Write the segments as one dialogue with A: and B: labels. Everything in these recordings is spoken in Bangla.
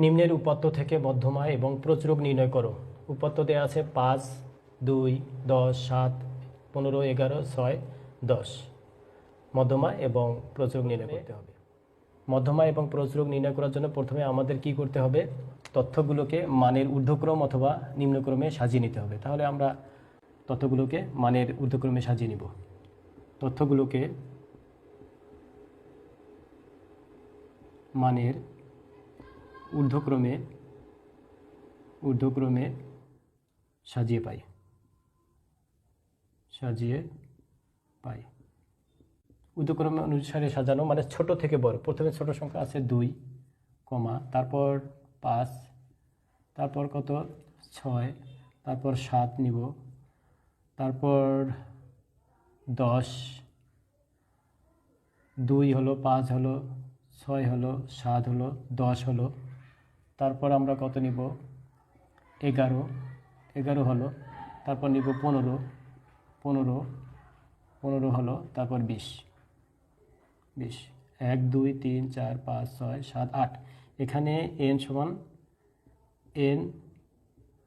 A: নিম্নের উপাত্ত থেকে মধ্যমা এবং প্রচুরক নির্ণয় করো। উপাত্ত দেওয়া আছে পাঁচ দুই দশ সাত পনেরো এগারো ছয় দশ। মধ্যমা এবং প্রচুরক নির্ণয় করতে হবে। মধ্যমা এবং প্রচুরক নির্ণয় করার জন্য প্রথমে আমাদের কি করতে হবে? তথ্যগুলোকে মানের ঊর্ধ্বক্রম অথবা নিম্নক্রমে সাজিয়ে নিতে হবে। তাহলে আমরা তথ্যগুলোকে মানের ঊর্ধ্বক্রমে সাজিয়ে নিব। তথ্যগুলোকে মানের ঊর্ধ্বক্রমে ঊর্ধ্বক্রমে সাজিয়ে পাই। সাজিয়ে পাই। ঊর্ধ্বক্রমে অনুসারে সাজানো মানে ছোট থেকে বড়। প্রথমে ছোট সংখ্যা আছে দুই, কমা, তারপর পাঁচ, তারপর কত? ছয়, তারপর সাত নিব, তারপর দশ, দুই হলো পাঁচ হলো, ছয় হলো, সাত হলো, দশ হলো। তারপর আমরা কত নিব? এগারো। এগারো হলো, তারপর নিব পনেরো। পনেরো। পনেরো হলো, তারপর বিশ। বিশ। এক, দুই, তিন, চার, পাঁচ, ছয়, সাত, আট। এখানে এন সমান এন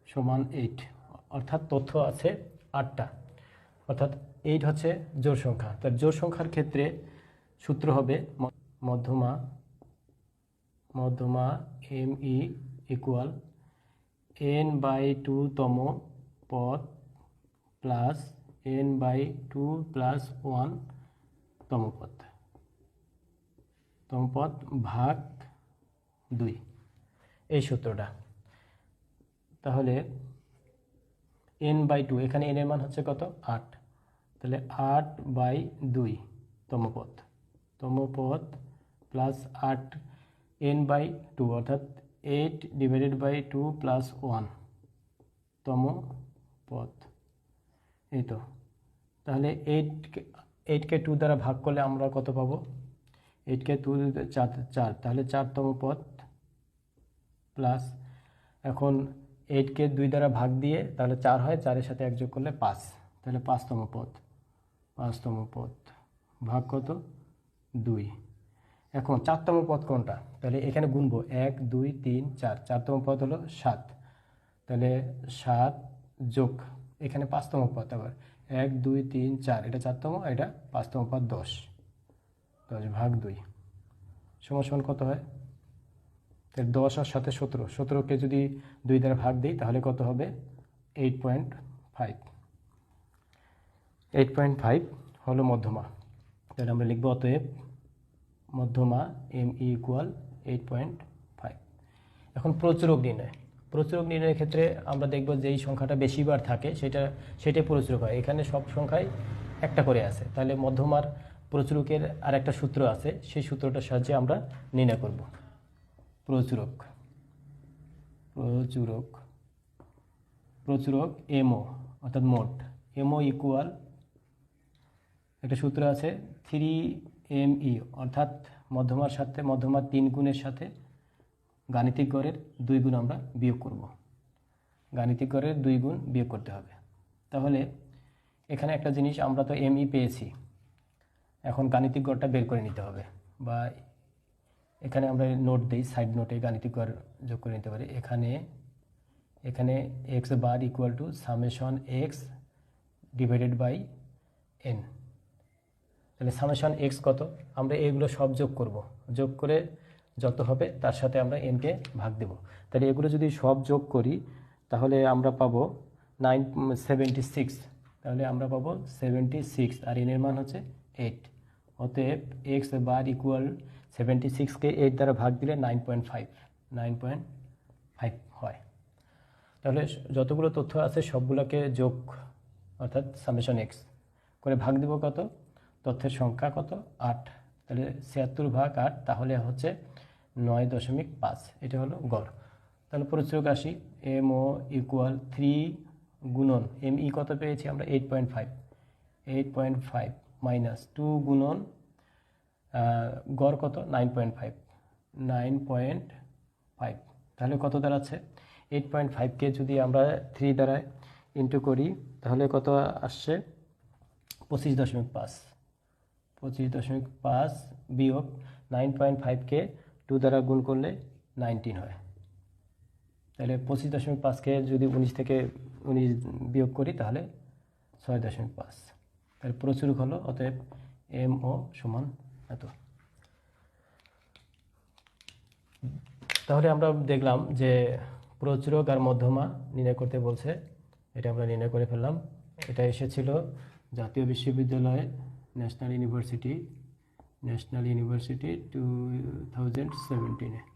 A: সমান এইট অর্থাৎ তথ্য আছে আটটা। অর্থাৎ এইট হচ্ছে জোর সংখ্যা। তার জোড় সংখ্যার ক্ষেত্রে সূত্র হবে মধ্যমা মধ্যমা M E equal N by two তম পদ plus N by two plus one তম পদ। তম পদ ভাগ দুই। এই সূত্রটা। তাহলে এন বাই টু এখানে এন এর মান হচ্ছে কত? আট। তাহলে আট বাই দুই তম পদ। তম পদ প্লাস আট এন বাই টু অর্থাৎ eight divided by two plus one তম পদ। এই তো। তাহলে এইট এইটকে টু দ্বারা ভাগ করলে আমরা কত পাবো? এইটকে টু চার চার। তাহলে চারতম পদ প্লাস এখন এইটকে দুই দ্বারা ভাগ দিয়ে তাহলে চার হয়, চারের সাথে এক যোগ করলে পাঁচ। তাহলে পাঁচতম পদ পাঁচতম পদ। ভাগ কত? দুই। এখন চারতম পদ কোনটা? তাহলে এখানে গুনবো। এক, দুই, তিন, চার। চারতম পদ হলো সাত। তাহলে সাত যোগ, এখানে পাঁচতম পদ আবার। এক, দুই, তিন, চার। এটা চারতম আর এটা পাঁচতম পদ দশ। দশ ভাগ দুই। সমান কত হয়? তাহলে দশ আর সাথে সতেরো। সতেরোকে যদি দুই দ্বারা ভাগ দিই, তাহলে কত হবে? Eight point five eight point five হলো মধ্যমা। তাহলে আমরা লিখব অতএব মধ্যমা M E equal eight point five এখন প্রচুরক নির্ণয়। প্রচুরক নির্ণয়ের ক্ষেত্রে আমরা দেখব যে এই সংখ্যাটা বেশিবার থাকে, সেটা, সেটাই প্রচুরক হয়। এখানে সব সংখ্যাই একটা করে আছে। তাহলে মধ্যমার প্রচুরকের আর একটা সূত্র আছে, সেই সূত্রটার সাহায্যে আমরা নির্ণয় করব। প্রচুরক প্রচুরক প্রচুরক এমও, অর্থাৎ মোট। এমও ইকুয়াল একটা সূত্র আছে থ্রি এম ই অর্থাৎ মধ্যমার সাথে মধ্যমার তিন গুণের সাথে গাণিতিক গড়ের দুই গুণ আমরা বিয়োগ করব। গাণিতিক গড়ের দুই গুণ বিয়োগ করতে হবে। তাহলে এখানে একটা জিনিস আমরা তো এম ই পেয়েছি। এখন গাণিতিক গড়টা বের করে নিতে হবে বা এখানে আমরা নোট দিই, সাইড নোটে গাণিতিক গড় যোগ করে নিতে পারি। এখানে এখানে X bar equal to summation X divided by N তাহলে সামেশন এক্স কত? আমরা এগুলো সব যোগ করব। যোগ করে যত হবে, তার সাথে আমরা এনকে ভাগ দেব। তাহলে এগুলো যদি সব যোগ করি, তাহলে আমরা পাবো নাইন সেভেন্টি সিক্স তাহলে আমরা পাবো সেভেন্টি সিক্স আর এনের মান হচ্ছে এইট অতএব এক্স বার ইকুয়াল সেভেন্টি সিক্সকে এইট দ্বারা ভাগ দিলে nine point five nine point five হয়। তাহলে যতগুলো তথ্য আছে, সবগুলোকে যোগ, অর্থাৎ সামেশন এক্স করে ভাগ দিব কত? তথ্যের সংখ্যা কত? আট। তাহলে ছিয়াত্তর ভাগ আট, তাহলে হচ্ছে নয় দশমিক পাঁচ। এটা হলো গড়। তাহলে প্রচুরক আসি এম ও ইকুয়াল থ্রি গুণন। এম ই কত পেয়েছি আমরা? Eight point five eight point five minus two গুণন গড় কত? Nine point five nine point five তাহলে কত দাঁড়াচ্ছে? এইট পয়েন্ট ফাইভকে যদি আমরা থ্রি দ্বারা ইন্টু করি, তাহলে কত আসছে? পঁচিশ দশমিক পাঁচ। পঁচিশ দশমিক পাঁচ বিয়োগ নাইন পয়েন্ট ফাইভকে টু দ্বারা গুণ করলে নাইনটিন হয়। তাহলে পঁচিশ দশমিক পাঁচকে যদি উনিশ থেকে উনিশ বিয়োগ করি, তাহলে ছয় দশমিক পাঁচ। তাহলে প্রচুরক হলো অতএব এম ও সমান এত। তাহলে আমরা দেখলাম যে প্রচুরক আর মধ্যমা নির্ণয় করতে বলছে। এটা আমরা নির্ণয় করে ফেললাম। এটা এসেছিল জাতীয় বিশ্ববিদ্যালয় national university national university two thousand seventeen है